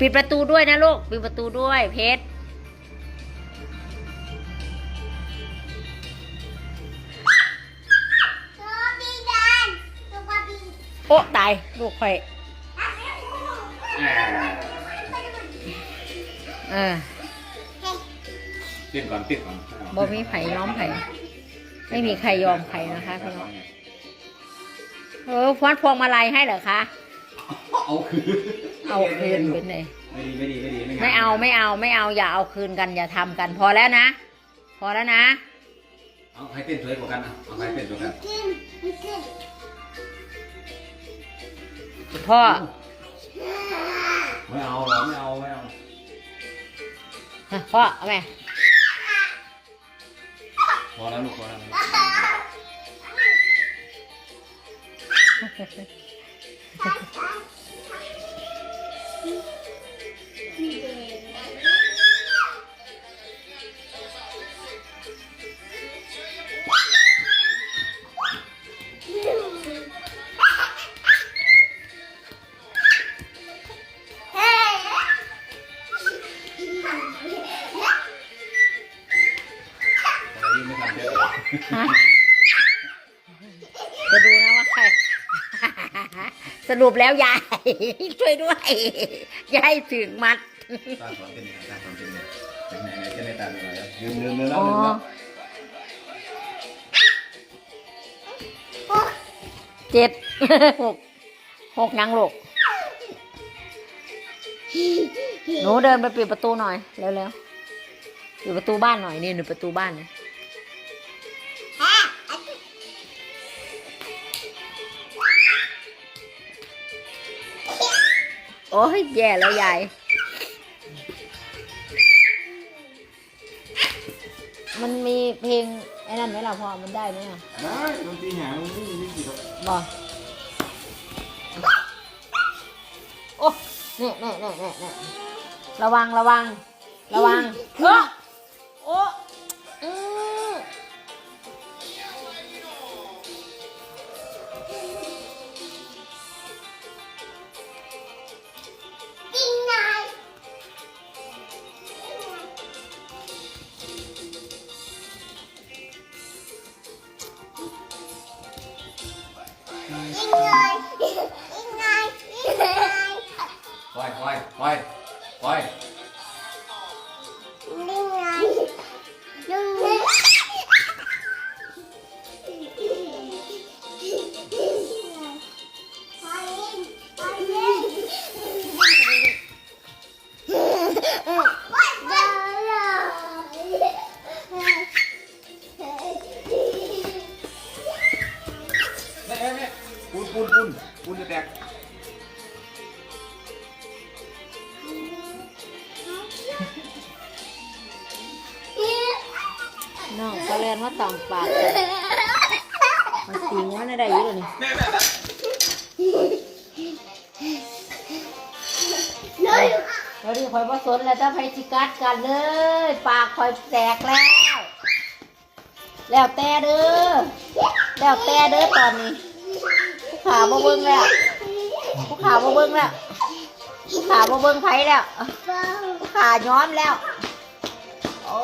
ปิดประตูด้วยนะลูก ปิดประตูด้วยเพชรตัวบีดันตัวบีโอ้ตายลูกไฟเออเต้นก่อนเต้นก่อนบ่มีไผ่ย้อมไผ่ไม่มีใครยอมใครนะคะพี่น้องเออฟอนพวงมาลัยให้เหรอคะเอาคืน เอาคืนเป็นไงไม่ดีไม่ดีไม่ดีไม่เอาไม่เอาไม่เอาอย่าเอาคืนกันอย่าทำกัน พอแล้วนะ พอแล้วนะ เอาใครเต้นสวยกว่ากันนะเอาใครเต้นสวยกว่ากันกินกินพ่อไม่เอาหรอไม่เอาไม่เอาพ่อเอาไหมพอแล้วลูกพอแล้ว เรุปแล้วยาย ช่วยด้วยยายถึงมัดตาสอนเต้นยังไงตาสอนเต้นยังไงไหนไหนเต้นในตาหน่อยแล้วลืมลืมลืมแล้อ๋วอลืมแล้วเจ็ดหกหกยังลูกหนูเดินไปปิดประตูหน่อยเร็วๆปิดประตูบ้านหน่อยนี่หนูประตูบ้านเนี่ย โอ้ยแย่แล้วยาย มันมีเพลงไอ้นั่นไหมล่ะพ่อมันได้ไหมอะได้ดนตรีหางมันไม่มีกี่ดอกบอโอ้เนี่ยเนี่ยเนี่ยเนี่ยเนี่ยระวังระวัง ระวังเออโอ้อื แม่แม่ปูนปูนปูนปูนจะแตกน้องก็เรียนว่าต่องปากมันตีงว่าได้อยู่เลยนี่เราดิคอยผสนแล้วถ้าไพจิกัดกันเลย ปากคอยแตกแล้ว แล้วแต่เด้อแล้วแต่เด้อตอนนี้ ขาบ่เบิ่งแล้วผู้ขาบ่เบิ่งแล้วผู้ขาบ่เบิ่งไผแล้วผู้ขาย้อมแล้ว โอ้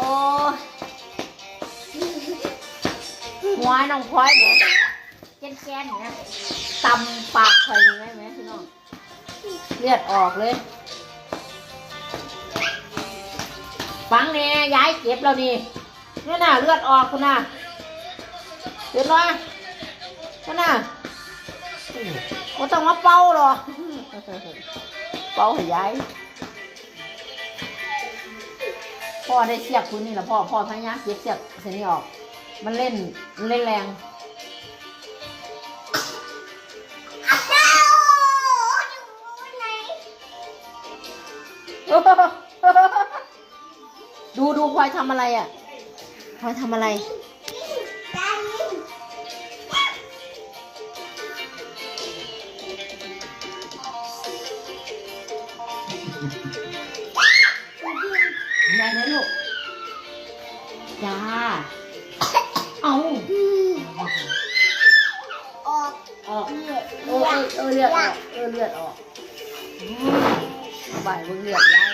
หัวน้องพลอยเนี่ยแกนแกนเนี่ยตำปากคอยยังไงไหมพี่น้องเลือดออกเลยฟังเนี่ยย้ายเก็บแล้วนี่นี่น่ะเลือดออกคุณน่ะเดี๋ยวน้อยนั่นน่ะ ก็ต้องมาเป่าหรอกเป่าให้ย้ายพ่อได้เสียบคุณนี่แหละพ่อพ่อพยายามเก็บเสียบเส้นนี้ออก มันเล่นมันเล่นแรงดูดูพลอยทำอะไรอะพลอยทำอะไร ยายนะลูกจ้าเอาออกออกเออเออเออเลือดออกเออเลือดออกอืมบ่ายเบิ่งเรียบยาย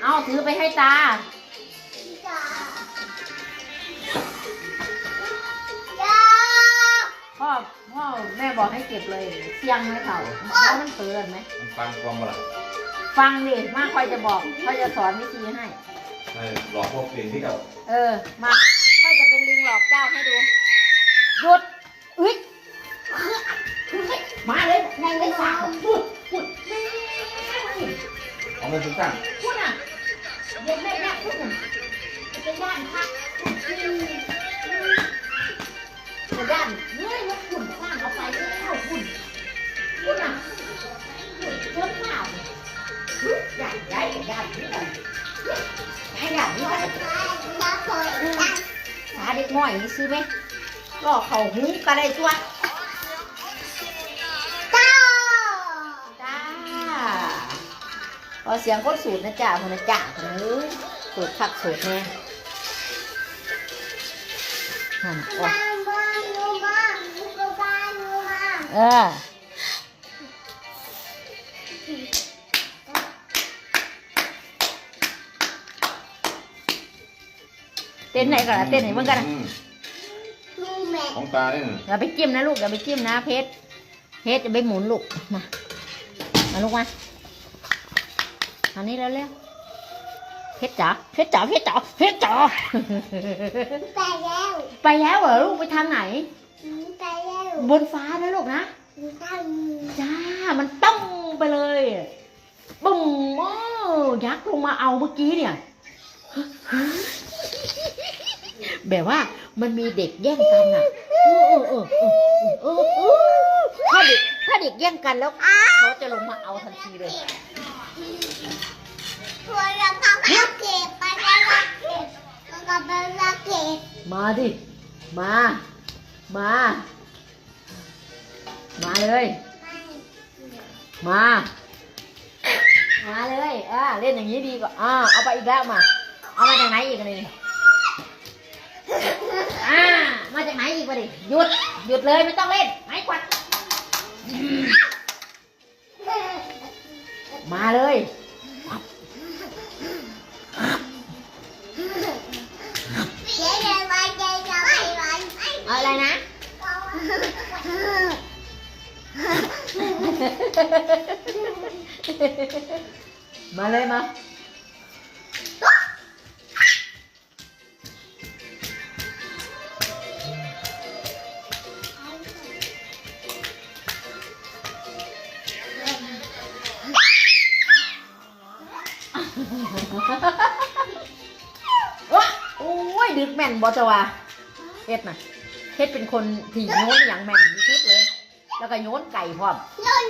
เอาถือไปให้ตาจ้าจ้าพ่อพ่อแม่บอกให้เก็บเลยเสียงไหมเขาแล้วมันเตือนไหมมันฟังความบ่ล่ะ ฟังดิมาคอยจะบอกคอยจะสอนวิธีให้เออหลอกพวกเปลี่ยนที่เก่าเออ มาคอยจะเป็นลิงหลอกเจ้าให้ดูหยุดอุ้ยมาเลยในเลยสาวพูดพูดเอาเงินทุกท่านพูดอะเด็กแม่แม่พูดอะจะไปย่านพัก น้อยนี่ซื้อไหมก็เขาหูก็ได้ตัวจ้าจ้าพอเสียงคนสูตรนะจ้าคนนะจ้าคนนี้สูตรผักสูตรแม่หันออกบ้านบ้านนูบ้านนูบ้านนูบ้านเออ เต้นไหนก่อนนะเต้นไหนเมื่อกันนะอืมนูแม่ของตาเนี่ยอย่าไปจิ้มนะลูกอย่าไปจิ้มนะเพชรเพชรจะไปหมุนลูกมามาลูกมาอันนี้แล้วเร็วๆเพชรจ๋าเพชรจ๋าเพชรจ๋าเพชรจ๋า ไปแล้วไปแล้วเหรอลูกไปทางไหนไปแล้วบนฟ้านะลูกนะทำจ้า มันต้องไปเลยบุ้งโอ้ยักษ์ลงมาเอาเมื่อกี้เนี่ย แบบว่ามันมีเด็กแย่งกันน่ะเออเออเออเออเออถ้าเด็กถ้าเด็กแย่งกันแล้วเขาจะลงมาเอาทันทีเลยมาเก็บไปแล้วก็เก็บแล้วก็ไปแล้วเก็บมาดิ มา มา มาเลย มา มาเลย อ่า เล่นอย่างนี้ดีกว่า อ่า เอาไปอีกแล้วมา เอามาจากไหนอีกเลย อ่า มาจากไหนอีกวะดิหยุด หยุดเลยไม่ต้องเล่น ไม้กวาดมาเลยเจ๊เดินไปเจ๊จะไปไหนเอาอะไรนะ มาเลยมา วะโอ้ยดึกแม่นบอจวาเฮ็ดน่ะเฮ็ดเป็นคนที่โยนอย่างแม่นที่สุดเลย แล้วก็โยนไก่พร้อมนุ่น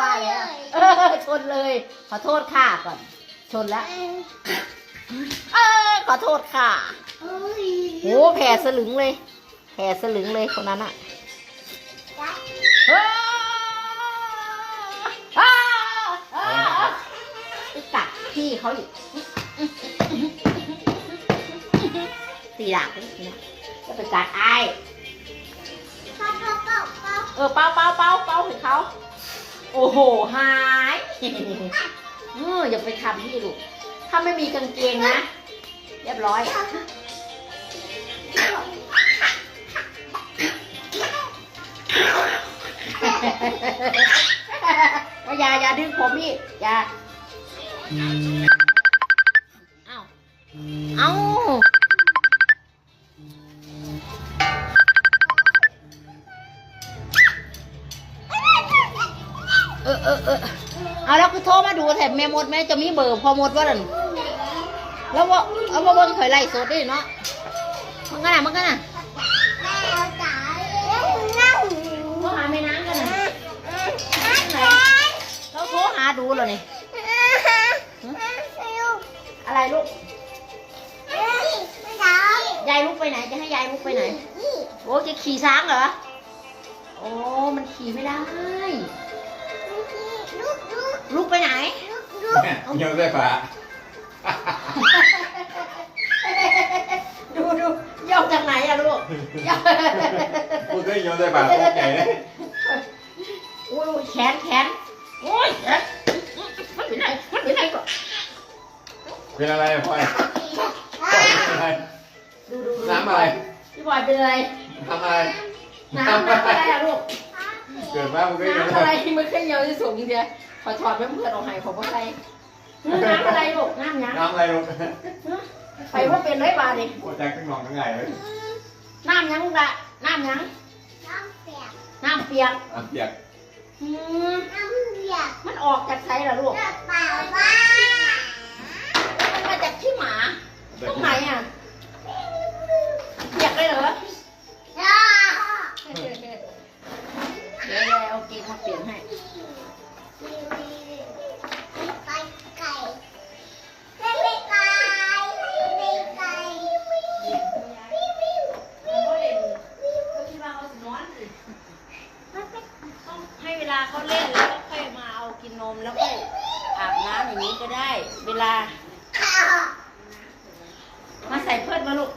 ว่าแล้วเออชนเลย ขอโทษค่ะก่อน ชนแล้วเออขอโทษค่ะโอ้ยโอ้แผลสลึงเลย แผลสลึงเลยคนนั้นอะเฮ้ย พี่เขาอีกตีหลักเลยเนี่ยจะไปกัดไอายป้าป้าป้าป้าเออเป้าเป้าเป้าเป้าให้เขาโอ้โหหายเอออย่าไปทำพี่ลูกถ้าไม่มีกางเกงนะ เรียบร้อยอย่าอย่าดึงผมพี่อย่า เอ้าเอ้าเออเออเออเอาแล้วคือโทรมาดูแถมแม่มดแม่จะมีเบอร์พอหมดว่านั่นแล้วว่าเอาว่าเบิ่งเคยไล่สดด้วยเนาะมันกันน่ะมันกันน่ะเอาโทรหาแม่น้ำกันน่ะเราโทรหาดูแล้วนี่ย อะไรลูก ยายลุกไปไหน จะให้ยายลุกไปไหน โอ้จะขี่ช้างเหรอ โอ้มันขี่ไม่ได้ ลุกไปไหนแม่โยนได้ปะดูดูโยกจากไหนอะลูกโยกพูดได้โยนได้ปะโคตรใหญ่เลยอุ้ยแขนแขนแข เป็นอะไรพ่อยพ่อยเป็นอะไรดูดูดูน้ำอะไรพี่บอยเป็นอะไรทำอะไรน้ำน้ำอะไรอะลูกเกิดมามันก็ยังน้ำอะไรที่มันขึ้นเยอะที่สุดจริงๆขอถอดไปเพื่อนออกให้ขอพ่อใส่น้ำอะไรลูกน้ำหยังน้ำอะไรลูกไปว่าเป็นไรบาดนี่โอ้แจ็คตั้งนองทั้งไงเลยน้ำหยังลูกละน้ำหยังน้ำเปียกน้ำเปียกน้ำเปียกอืมน้ำเปียกมันออกจากไสล่ะลูกน้ำเปล่าว่ามันมาจาก ขี้หมาตรงไหนอะเปียกเลยเหรออ้าเดี๋ยวเราเอาเกงมาเปลี่ยนให้ไก่ไก่ไม่ไม่ไก่ไม่ไก่วิววิววิววิวต้องให้เวลาเขาเล่นแล้วก็ค่อยมาเอากินนมแล้วก็อาบน้ำอย่างนี้ก็ได้ เวลามาใส่ เพื่อนมาลูก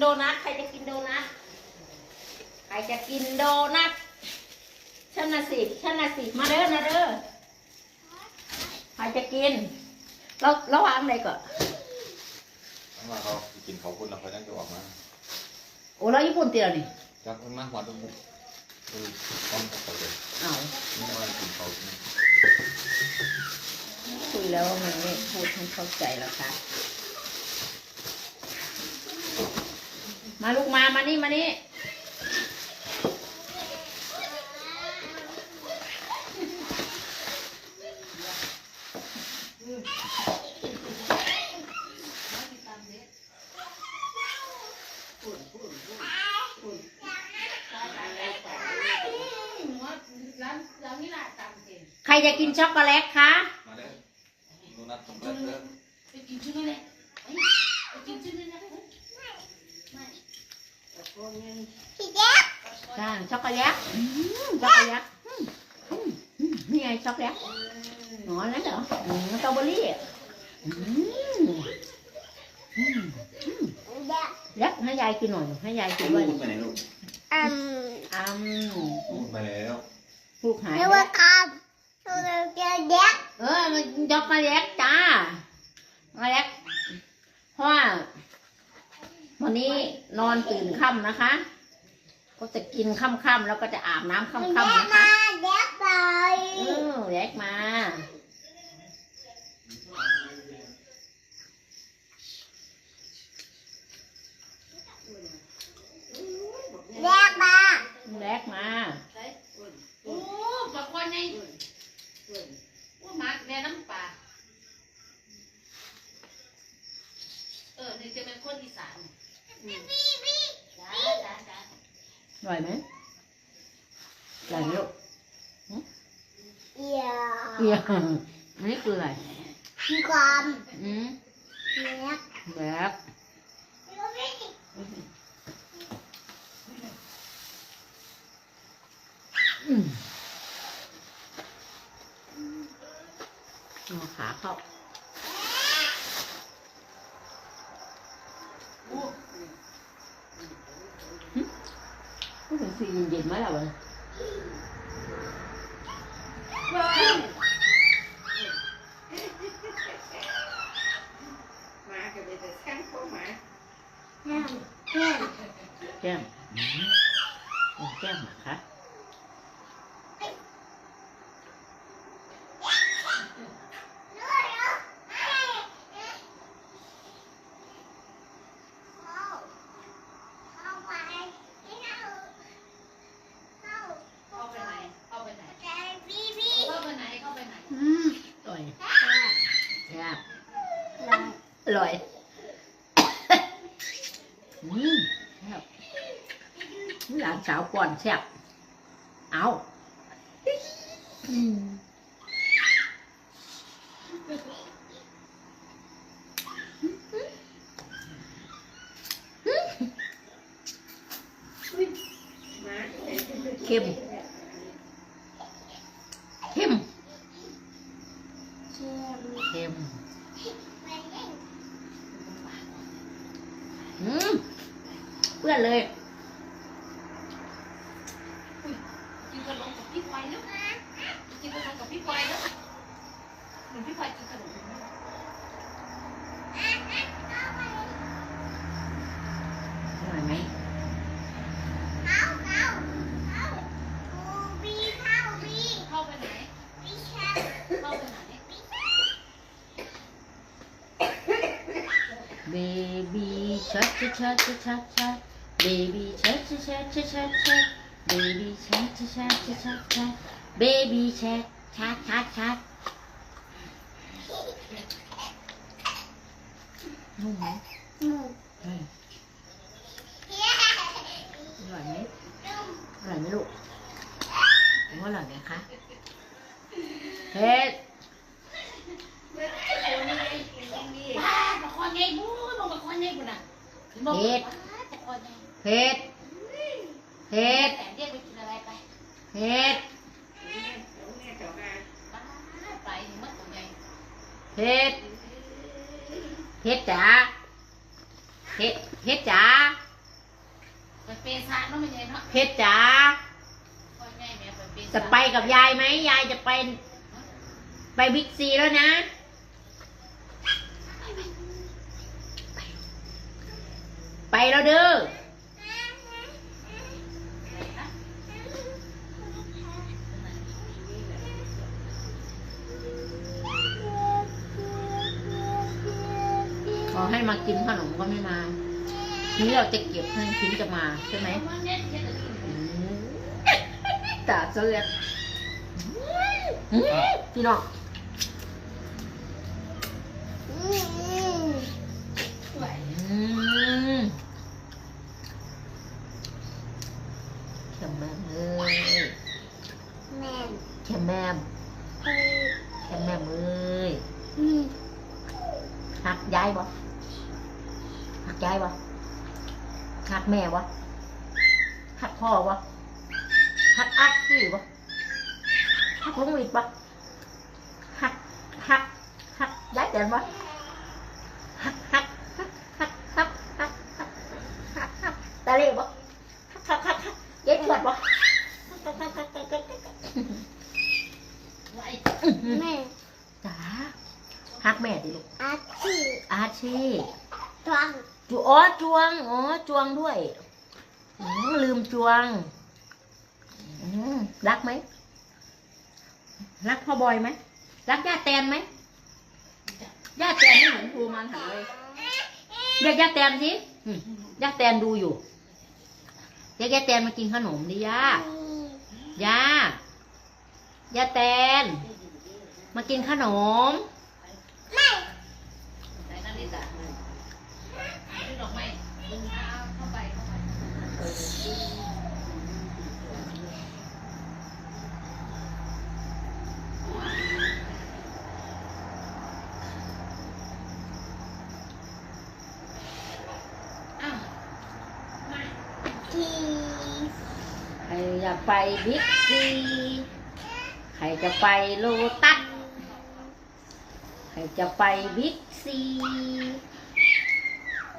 โดนัทใครจะกินโดนัทใครจะกินโดนัทฉันน่ะสิฉันน่ะสิมาเด้อนะเด้อใครจะกินเราระหว่างไหนก่อนถ้ามาเขากินเขาคนแล้วเขาจะออกมาโอ้เราญี่ปุ่นตีเรานี่จับมันมาหัวตรงบุกคือต้องเขาเลยเอาไม่ว่ากินเขากินคุยแล้วมันไม่พูดให้เข้าใจแล้วค่ะ มาลูกมา มานี่มานี่ใครจะกินช็อกโกแลตคะ มาเด้อโดนัทสำเร็จเด้อ จ้าช็อกโกแลตอืมช็อกโกแลตอืมอืมอืมนี่ไงช็อกโกแลตอ๋อนั่นเหรออืมสตรอเบอรี่อืมอืมยักให้ยายกินหน่อยให้ยายกินด้วยพูดไปไหนลูกอืมพูดไปแล้วลูกหายไม่ไปว่าแล้วครับเราจะเด็กเออมันช็อกโกแลตจ้าช็อกโกแลตเพราะว่าวันนี้นอนตื่นค่ำนะคะ ก็จะกินค่ำๆแล้วก็จะอาบน้ำค่ำๆแม่นะคะมาเด็กไปเออแยกมา เด็กมาแยกมา โอ้ปลาควันไงโอ้หมาแม่น้ำปลาเออนี่จะเป็นคนอีสานจ้าจ้าจ้าอ ร่อยไหมอร่อยไหมลูกเอียเอียอันนี้คืออะไรมีความอืมเด็กแยกอืมเอาขาเข้า ก็ ถึงสี่เย็นๆไหมล่ะวะแม่แม่แก้มโอ้แก้มเหรอคะ เข้าไปเข้าเข้า เข้าไปไหน เข้าไปไหน แต่พี่พี่ เข้าไปไหน เข้าไปไหน อืมอร่อยแซ่บอร่อยอืมแซ่บหลานสาวก่อน แซ่บเอาอืมเค็ม cha cha cha cha baby cha cha cha cha cha cha baby cha cha cha cha cha cha baby cha cha cha cha นุ่มไหมนุ่มอร่อยไหมอร่อยไหมลูกผมว่าอร่อยไหมคะเผ็ดมาคนใหญ่บู๊มาคนใหญ่บู๊นะ เผ็ดเผ็ดเผ็ดเผ็ดเผ็ดเผ็ดจ๋าเผ็ดเผ็ดจ๋าเผ็ดจ๋าจะไปกับยายไหมยายจะไป ไปบิ๊กซีแล้วนะ ไปแล้วเด้อขอให้มากินขนมก็ไม่มา นี่เราจะเก็บให้ถึงจะมาใช่ไหมอืมตาจะเล็ดอืมพี่น้องอืมอืมเข็ม แม่มเอ้ยแม่เข็มแม่มเอ้ยเข็มแม่มเอ้ยอืมหักยายบ่หักยายบ่หักแม่บ่หักพ่อบ่หักอักพี่บ่หักลุงวิดบ่หักหักหักยายเดินบ่ อาชีตวังจูอ๋อจวงอ๋อจวงด้วยอืมลืมจวงอืมรักไหมรักพ่อบอยไหมรักย่าแตนไหมย่าแตนไม่เหมือนครูมันหันเลยเรียกย่าแตนสิอืมย่าแตนดูอยู่เรียกย่าแตนมากินขนมดิย่าย่าย่าแตน มากินขนมไม่ ใครอยากไปบิ๊กซีใครจะไปโลตัส ใครจะไปบิ๊กซี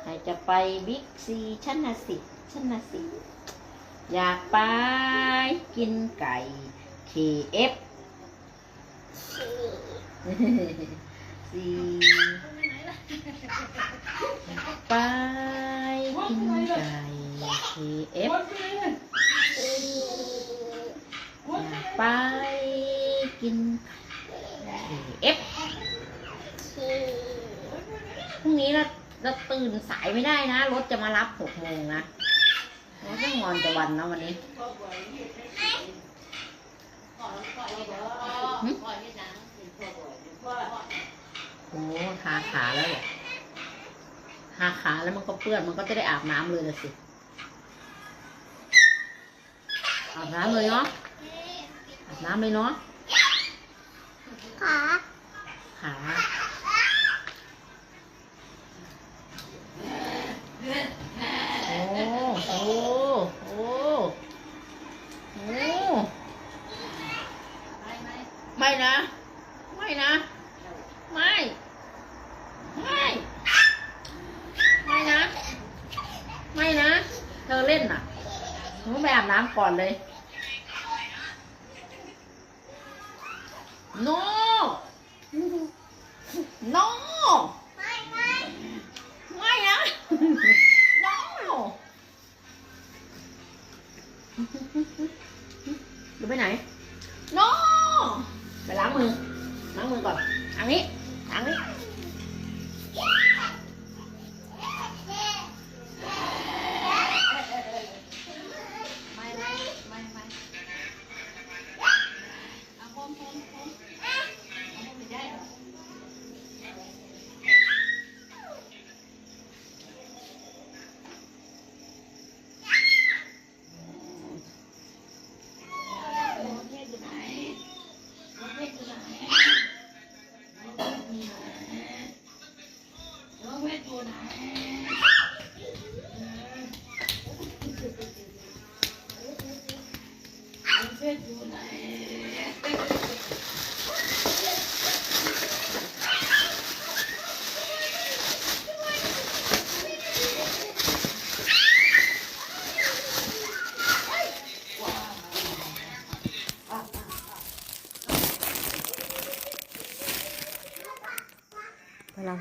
ใครจะไปบิ๊กซีชั้นนะ สิชั้นนะสิ อยากไปกินไก่ KF ซีไปกินไก่ KF อยากไปกินไก่ KF พรุ่งนี้เราเราตื่นสายไม่ได้นะ รถจะมารับหกโมงนะ รถต้องงอนจะวันนะวันนี้โอ้ทาขาแล้วเหรอทาขาแล้วมันก็เปื้อนมันก็จะได้อาบน้ำเลยละสิอาบน้ำเลยเนาะอาบน้ำเลยเนาะขาขา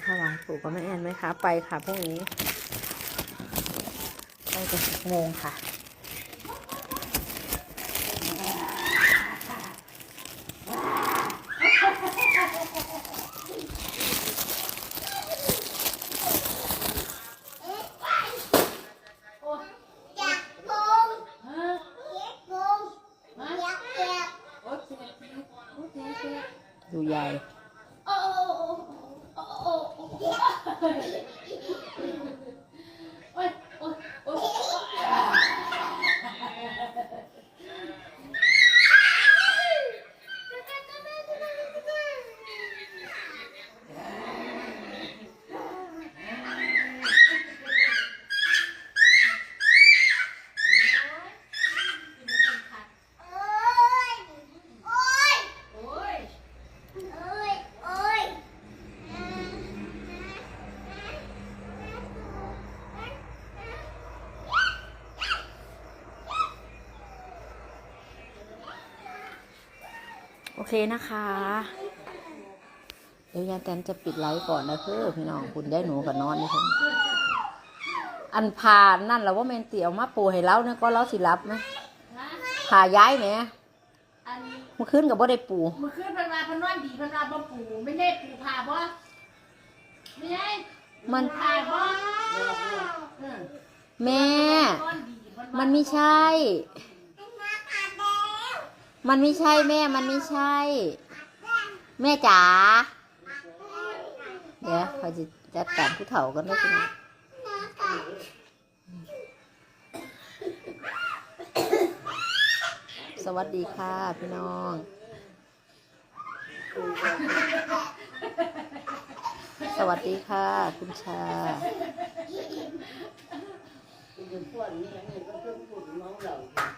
ถวายปู่กับแม่แอนไหมคะ ไปค่ะพรุ่งนี้ ไปกันสิบโมงค่ะ อยากโกงอยากโกงอยากเก็บ ดูใหญ่ โอ้โอ้โอ้ โอ้ยโอ้ย โอ้ย โอ้ยโอ้ย โอ เคนะคะเดี๋ยวยายแตนจะปิดไลฟ์ก่อนนะคือพี่น้องคุณได้หนูกับนอนนี่คุณอันพานั่นแล้วว่าแมนเตี๋ยวมาปูให้เราเนี่ยก็เราสิรับไหมนะพาย้ายไหมอันเมื่อคืนกับว่าได้ปูมือขึ้นเพันมาเพันนอนดีเพันมาบ่ปูไม่ได้ปูผ่าบ่ไม่ได้มันผ่าบ่เออแม่นอนดีเพิ่ว่ามันไม่ใช่ มันไม่ใช่แม่ มันไม่ใช่ แม่จ๋า เดี๋ยวเขาจะจัดการผู้เฒ่ากันได้สินะสวัสดีค่ะ พี่น้อง สวัสดีค่ะ คุณชาเ